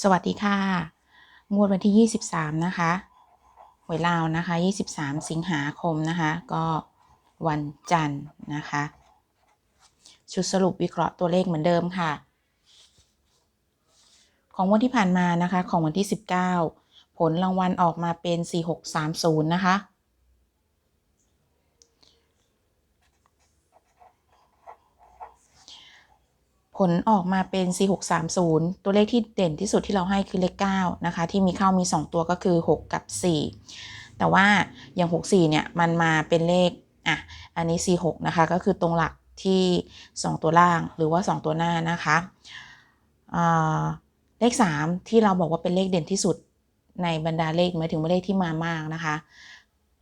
สวัสดีค่ะ งวดวันที่ 23 นะคะ หวยลาวนะคะ 23 สิงหาคมนะคะ ก็วันจันทร์นะคะ ชุดสรุปวิเคราะห์ตัวเลขเหมือนเดิมค่ะ ของงวันที่ผ่านมานะคะ ของวันที่ 19 ผลรางวัลออกมาเป็น 4630 นะคะ ลออกมาเป็น 4630 ตัวเลขที่เด่นที่สุดที่เราให้คือเลข9นะคะ ที่มีเข้ามี 2 ตัวก็คือ 6 กับ 4 แต่ว่าอย่าง 64 เนี่ย มันมาเป็นเลข อะ อันนี้ 46 นะคะ ก็คือตรงหลักที่ 2 ตัวล่างหรือว่า 2 ตัวหน้านะคะเลข 3 ที่เราบอกว่าเป็นเลขเด่นที่สุดในบรรดาเลขหมายถึงว่าเลขที่มามากนะคะ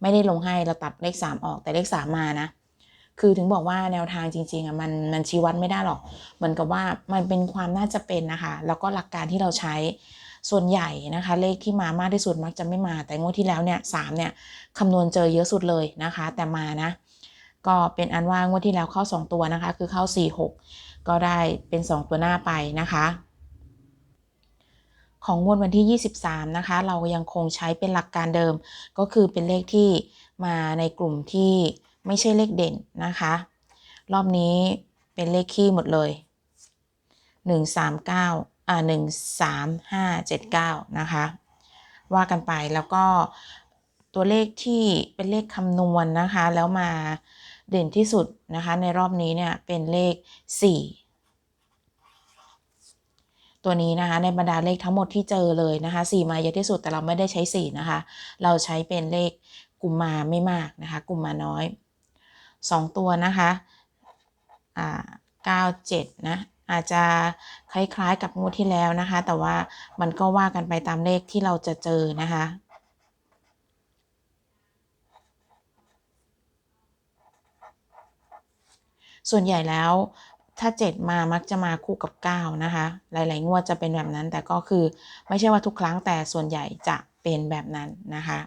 ไม่ได้ลงให้เราตัดเลข 3 ออกแต่เลข 3 มานะ คือถึงบอกว่าแนวทางจริงๆอะมันมันชี้วัดไม่ได้หรอก เหมือนกับว่ามันเป็นความน่าจะเป็นนะคะ แล้วก็หลักการที่เราใช้ส่วนใหญ่นะคะ เลขที่มามากที่สุดมักจะไม่มา แต่งวดที่แล้วเนี่ยสามเนี่ยคำนวณเจอเยอะสุดเลยนะคะ แต่มานะ ก็เป็นอันว่างวดที่แล้วเข้า 2 ตัวนะคะ คือเข้า 4 6 ก็ได้เป็น 2 ตัวหน้าไปนะคะ ของงวดวันที่ 23 นะคะ เรายังคงใช้เป็นหลักการเดิม ก็คือเป็นเลขที่มาในกลุ่มที่ ไม่ใช่เลขเด่นนะคะ รอบนี้เป็นเลขคี่หมดเลย 139อ่า13579 นะคะ ว่ากันไปแล้วก็ตัวเลขที่เป็นเลขคำนวณนนะคะ แล้วมาเด่นที่สุดนะคะ ในรอบนี้เนี่ยเป็นเลข 4 ตัวนี้นะคะในบรรดาเลขทั้งหมดที่เจอเลยนะคะ4มาเยอะที่สุดแต่เราไม่ได้ใช้ 4 นะคะ เราใช้เป็นเลขกลุ่มมาไม่มากนะคะ กลุ่มมาน้อย 2 ตัวนะคะอ่า97 นะ อาจจะคล้ายๆกับงวดที่แล้วนะคะ แต่ว่ามันก็ว่ากันไปตามเลขที่เราจะเจอนะคะส่วนใหญ่แล้วถ้า 7 มามักจะมาคู่กับ 9 นะคะ หลาย ๆ งวดจะเป็นแบบนั้น แต่ก็คือไม่ใช่ว่าทุกครั้งแต่ส่วนใหญ่จะเป็นแบบนั้นนะคะ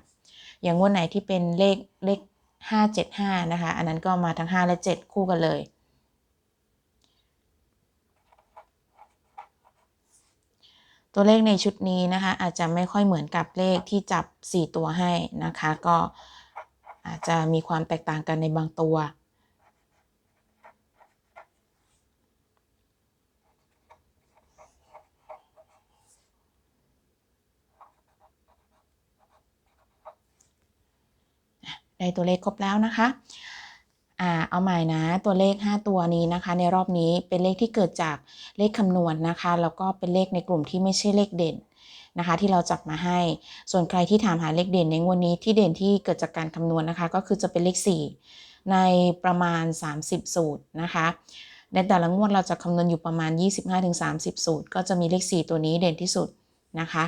อย่างงวดไหนที่เป็นเลขเลข 575 นะคะ อันนั้นก็มาทั้ง 5 และ 7 คู่กันเลย ตัวเลขในชุดนี้นะคะ อาจจะไม่ค่อยเหมือนกับเลขที่จับ 4 ตัวให้นะคะ ก็อาจจะมีความแตกต่างกันในบางตัว ได้ตัวเลขครบแล้วนะคะอ่าเอาใหม่นะตัวเลข 5 ตัวนี้นะคะ ในรอบนี้เป็นเลขที่เกิดจากเลขคำนวณนนะคะ แล้วก็เป็นเลขในกลุ่มที่ไม่ใช่เลขเด่นนะคะ ที่เราจับมาให้ ส่วนใครที่ถามหาเลขเด่นในงวดนี้ที่เด่นที่เกิดจากการคำนวณนะคะ ก็คือจะเป็นเลข 4 ในประมาณ 30 สูตรนะคะในแต่ละงวดเราจะคำนวณอยู่ประมาณ 25-30 สูตร ก็จะมีเลข 4 ตัวนี้เด่นที่สุดนะคะ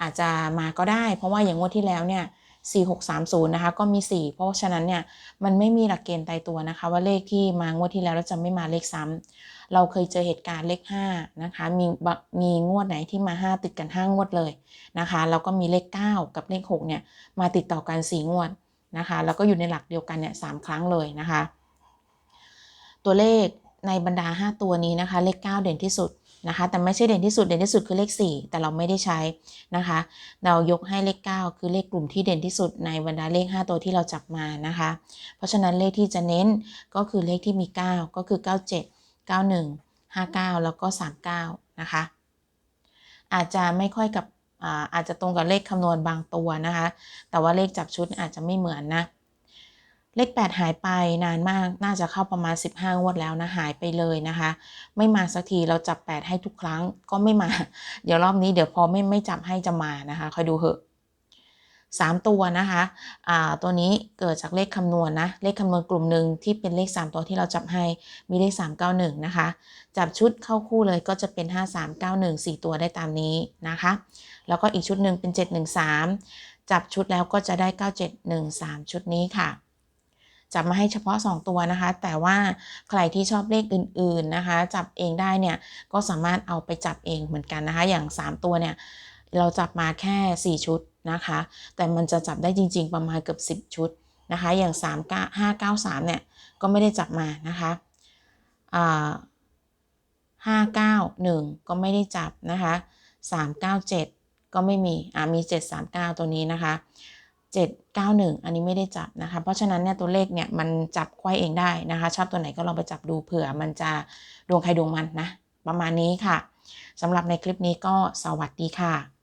อาจจะมาก็ได้ เพราะว่าอย่างงวดที่แล้วเนี่ย 4630 นะคะ ก็มี 4 เพราะฉะนั้นเนี่ยมันไม่มีหลักเกณฑ์ตายตัวนะคะ ว่าเลขที่มางวดที่แล้วเราจะไม่มาเลขซ้ำเราเคยเจอเหตุการณ์เลข5นะคะมีมีงวดไหนที่มา 5 ติดกัน 5 งวดเลยนะคะแล้วก็มีเลข 9 กับเลข6เนี่ยมาติดต่อกัน 4 งวดนะคะแล้วก็อยู่ในหลักเดียวกันเนี่ยสครั้งเลยนะคะ ตัวเลขในบรรดา 5 ตัวนี้นะคะ เลข 9 เด่นที่สุด นะคะ แต่ไม่ใช่เด่นที่สุดเด่นที่สุดคือเลข 4 แต่เราไม่ได้ใช้นะคะ เรายกให้เลข 9 คือเลขกลุ่มที่เด่นที่สุดในบรรดาเลข 5 ตัวที่เราจับมานะคะ เพราะฉะนั้นเลขที่จะเน้นก็คือเลขที่มี 9 ก็คือ 97 91 59 แล้วก็ 39 นะคะ อาจจะไม่ค่อยกับอาจจะตรงกับเลขคำนวณบางตัวนะคะ แต่ว่าเลขจับชุดอาจจะไม่เหมือนนะ เลข 8 หายไปนานมากน่าจะเข้าประมาณ 15 งวดแล้วนะหายไปเลยนะคะ ไม่มาสักทีเราจับ 8 ให้ทุกครั้งก็ไม่มา เดี๋ยวรอบนี้เดี๋ยวพอไม่ไม่จับให้จะมานะคะคอยดูเหอะ3ตัวนะคะอ่าตัวนี้เกิดจากเลขคำนวณนนะเลขคำนวณกลุ่มหนึ่งที่เป็นเลข 3 ตัวที่เราจับให้มีเลข 391 นะคะ จับชุดเข้าคู่เลยก็จะเป็น 5391 4 ตัวได้ตามนี้นะคะ แล้วก็อีกชุดหนึ่งเป็น 713 จับชุดแล้วก็จะได้ 9713 ชุดนี้ค่ะ จับมาให้เฉพาะ 2 ตัวนะคะ แต่ว่าใครที่ชอบเลขอื่นๆนะคะ จับเองได้เนี่ยก็สามารถเอาไปจับเองเหมือนกันนะคะ อย่าง 3 ตัวเนี่ยเราจับมาแค่ 4 ชุดนะคะ แต่มันจะจับได้จริง ๆ ประมาณเกือบ 10 ชุดนะคะ อย่าง3 9 5 9 3เนี่ยก็ไม่ได้จับมานะคะอ่า591ก็ไม่ได้จับนะคะ397ก็ไม่มีอ่ามี739ตัวนี้นะคะ 791 อันนี้ไม่ได้จับนะคะ เพราะฉะนั้นเนี่ยตัวเลขเนี่ยมันจับไขว้เองได้นะคะ ชอบตัวไหนก็ลองไปจับดูเผื่อมันจะดวงใครดวงมันนะ ประมาณนี้ค่ะสำหรับในคลิปนี้ก็สวัสดีค่ะ